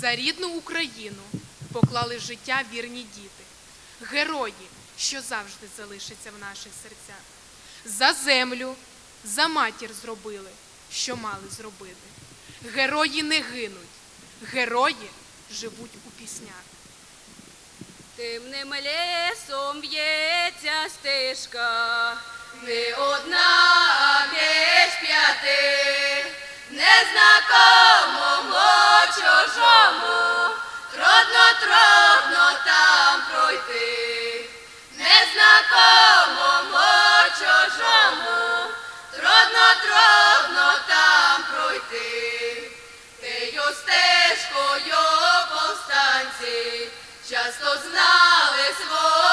За рідну Україну поклали життя вірні діти, герої, що завжди залишаться в наших серцях. За землю, за матір зробили, що мали зробити. Герої не гинуть, герої живуть у піснях. Темним лісом в'ється стежка, не одна, часто знали свою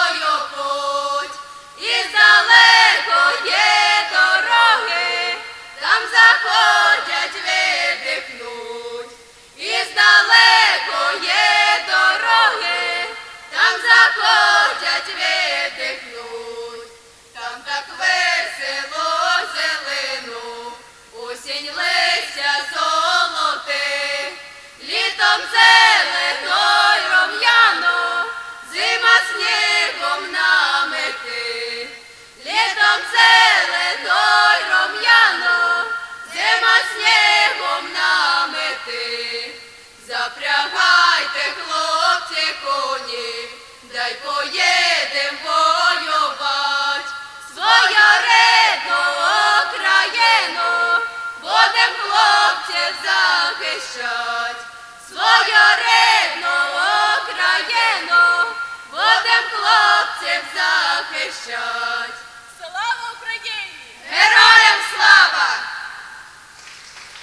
svojo reč.